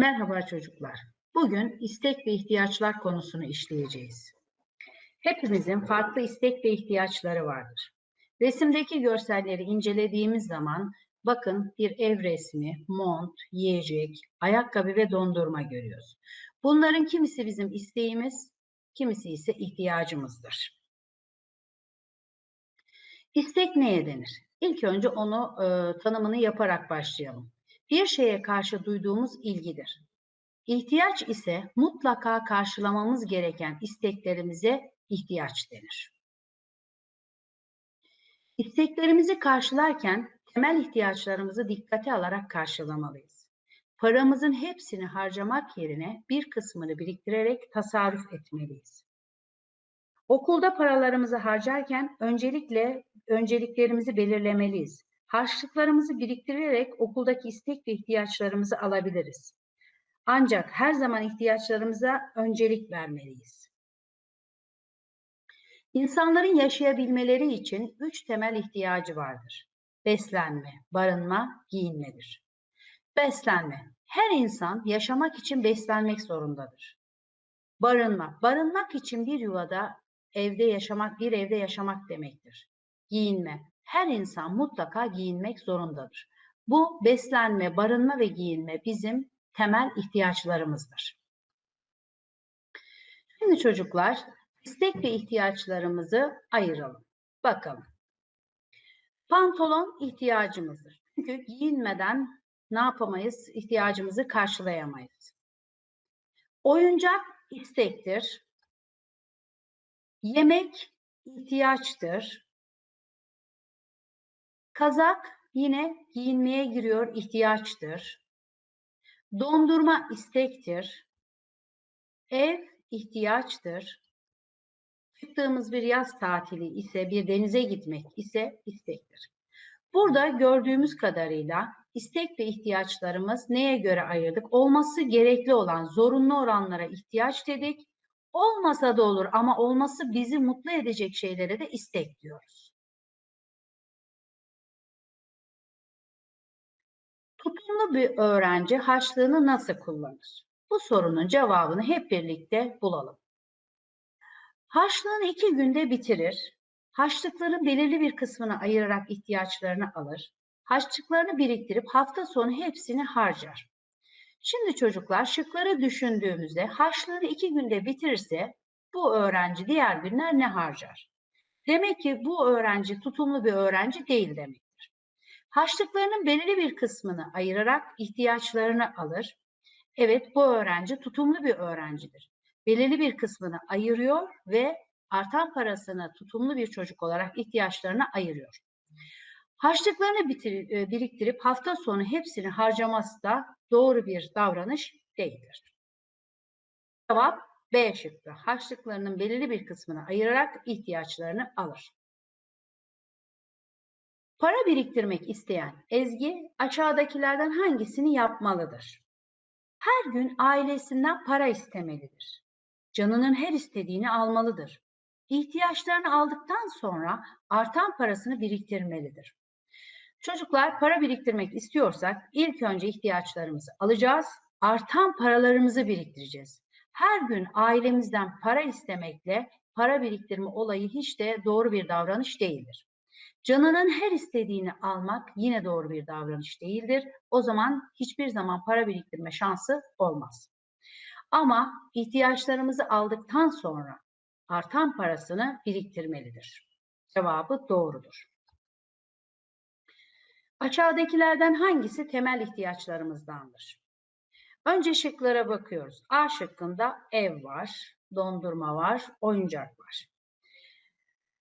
Merhaba çocuklar. Bugün istek ve ihtiyaçlar konusunu işleyeceğiz. Hepimizin farklı istek ve ihtiyaçları vardır. Resimdeki görselleri incelediğimiz zaman bakın bir ev resmi, mont, yiyecek, ayakkabı ve dondurma görüyoruz. Bunların kimisi bizim isteğimiz, kimisi ise ihtiyacımızdır. İstek neye denir? İlk önce onu e, tanımını yaparak başlayalım bir şeye karşı duyduğumuz ilgidir. İhtiyaç ise mutlaka karşılamamız gereken isteklerimize ihtiyaç denir. İsteklerimizi karşılarken temel ihtiyaçlarımızı dikkate alarak karşılamalıyız. Paramızın hepsini harcamak yerine bir kısmını biriktirerek tasarruf etmeliyiz. Okulda paralarımızı harcarken öncelikle önceliklerimizi belirlemeliyiz. Harçlıklarımızı biriktirerek okuldaki istek ve ihtiyaçlarımızı alabiliriz. Ancak her zaman ihtiyaçlarımıza öncelik vermeliyiz. İnsanların yaşayabilmeleri için üç temel ihtiyacı vardır. Beslenme, barınma, giyinmedir. Beslenme. Her insan yaşamak için beslenmek zorundadır. Barınma. Barınmak için bir yuvada evde yaşamak, bir evde yaşamak demektir. Giyinme her insan mutlaka giyinmek zorundadır. Bu beslenme, barınma ve giyinme bizim temel ihtiyaçlarımızdır. Şimdi çocuklar istek ve ihtiyaçlarımızı ayıralım. Bakalım. Pantolon ihtiyacımızdır. Çünkü giyinmeden ne yapamayız? İhtiyacımızı karşılayamayız. Oyuncak istektir. Yemek ihtiyaçtır. Kazak yine giyinmeye giriyor, ihtiyaçtır. Dondurma istektir. Ev ihtiyaçtır. Çıktığımız bir yaz tatili ise bir denize gitmek ise istektir. Burada gördüğümüz kadarıyla istek ve ihtiyaçlarımız neye göre ayırdık? Olması gerekli olan zorunlu oranlara ihtiyaç dedik. Olmasa da olur ama olması bizi mutlu edecek şeylere de istek diyoruz. Tutumlu bir öğrenci harçlığını nasıl kullanır? Bu sorunun cevabını hep birlikte bulalım. Harçlığını iki günde bitirir. Harçlıkların belirli bir kısmını ayırarak ihtiyaçlarını alır. Harçlıklarını biriktirip hafta sonu hepsini harcar. Şimdi çocuklar şıkları düşündüğümüzde harçlığını iki günde bitirirse bu öğrenci diğer günler ne harcar? Demek ki bu öğrenci tutumlu bir öğrenci değil demek. Harçlıklarının belirli bir kısmını ayırarak ihtiyaçlarını alır. Evet bu öğrenci tutumlu bir öğrencidir. Belirli bir kısmını ayırıyor ve artan parasını tutumlu bir çocuk olarak ihtiyaçlarına ayırıyor. Harçlıklarını bitir, e, biriktirip hafta sonu hepsini harcaması da doğru bir davranış değildir. Cevap B şıkkı. Harçlıklarının belirli bir kısmını ayırarak ihtiyaçlarını alır. Para biriktirmek isteyen Ezgi aşağıdakilerden hangisini yapmalıdır? Her gün ailesinden para istemelidir. Canının her istediğini almalıdır. İhtiyaçlarını aldıktan sonra artan parasını biriktirmelidir. Çocuklar para biriktirmek istiyorsak ilk önce ihtiyaçlarımızı alacağız, artan paralarımızı biriktireceğiz. Her gün ailemizden para istemekle para biriktirme olayı hiç de doğru bir davranış değildir. Canının her istediğini almak yine doğru bir davranış değildir. O zaman hiçbir zaman para biriktirme şansı olmaz. Ama ihtiyaçlarımızı aldıktan sonra artan parasını biriktirmelidir. Cevabı doğrudur. Aşağıdakilerden hangisi temel ihtiyaçlarımızdandır? Önce şıklara bakıyoruz. A şıkkında ev var, dondurma var, oyuncak var.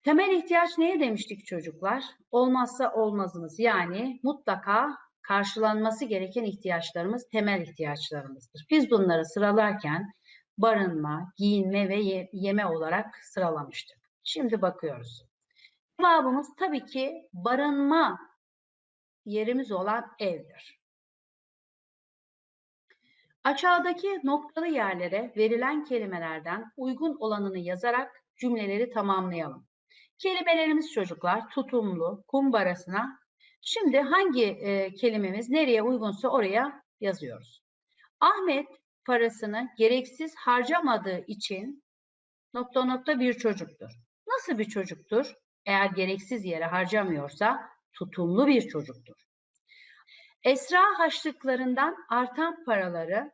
Temel ihtiyaç neye demiştik çocuklar? Olmazsa olmazımız yani mutlaka karşılanması gereken ihtiyaçlarımız temel ihtiyaçlarımızdır. Biz bunları sıralarken barınma, giyinme ve yeme olarak sıralamıştık. Şimdi bakıyoruz. Cevabımız tabii ki barınma yerimiz olan evdir. Aşağıdaki noktalı yerlere verilen kelimelerden uygun olanını yazarak cümleleri tamamlayalım. Kelimelerimiz çocuklar tutumlu, kumbarasına. Şimdi hangi e, kelimemiz nereye uygunsa oraya yazıyoruz. Ahmet parasını gereksiz harcamadığı için nokta nokta bir çocuktur. Nasıl bir çocuktur? Eğer gereksiz yere harcamıyorsa tutumlu bir çocuktur. Esra harçlıklarından artan paraları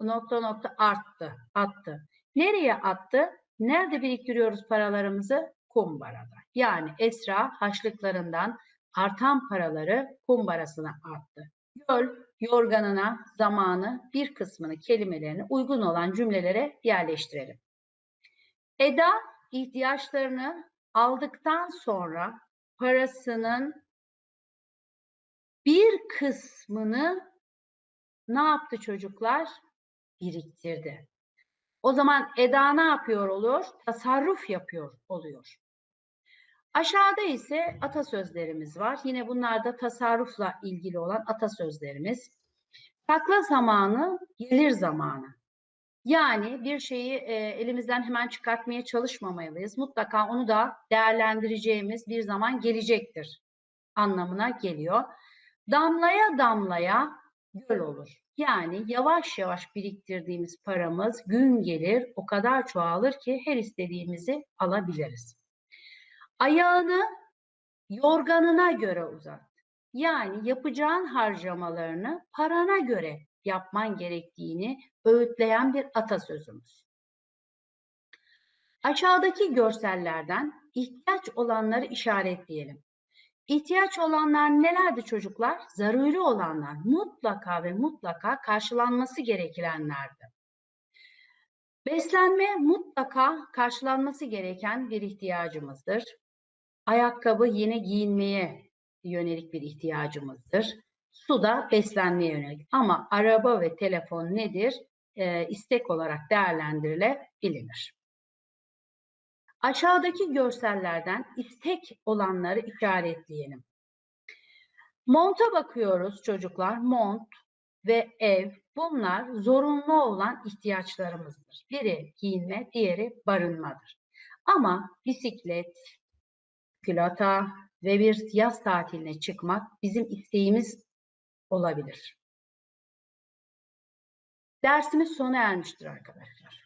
nokta nokta arttı, attı. Nereye attı? Nerede biriktiriyoruz paralarımızı? Kumbarada. Yani Esra haçlıklarından artan paraları kumbarasına attı. Göl, yorganına, zamanı, bir kısmını, kelimelerini uygun olan cümlelere yerleştirelim. Eda ihtiyaçlarını aldıktan sonra parasının bir kısmını ne yaptı çocuklar? Biriktirdi. O zaman Eda ne yapıyor olur? Tasarruf yapıyor oluyor. Aşağıda ise atasözlerimiz var. Yine bunlar da tasarrufla ilgili olan atasözlerimiz. Sakla zamanı, gelir zamanı. Yani bir şeyi e, elimizden hemen çıkartmaya çalışmamalıyız. Mutlaka onu da değerlendireceğimiz bir zaman gelecektir anlamına geliyor. Damlaya damlaya göl olur. Yani yavaş yavaş biriktirdiğimiz paramız gün gelir o kadar çoğalır ki her istediğimizi alabiliriz. Ayağını yorganına göre uzat. Yani yapacağın harcamalarını parana göre yapman gerektiğini öğütleyen bir atasözümüz. Aşağıdaki görsellerden ihtiyaç olanları işaretleyelim. İhtiyaç olanlar nelerdi çocuklar? Zaruri olanlar, mutlaka ve mutlaka karşılanması gerekenlerdi. Beslenme mutlaka karşılanması gereken bir ihtiyacımızdır. Ayakkabı yine giyinmeye yönelik bir ihtiyacımızdır. Su da beslenmeye yönelik. Ama araba ve telefon nedir? E, istek olarak değerlendirilebilir. Aşağıdaki görsellerden istek olanları işaretleyelim. Monta bakıyoruz çocuklar. Mont ve ev bunlar zorunlu olan ihtiyaçlarımızdır. Biri giyinme, diğeri barınmadır. Ama bisiklet, külata ve bir yaz tatiline çıkmak bizim isteğimiz olabilir. Dersimiz sona ermiştir arkadaşlar.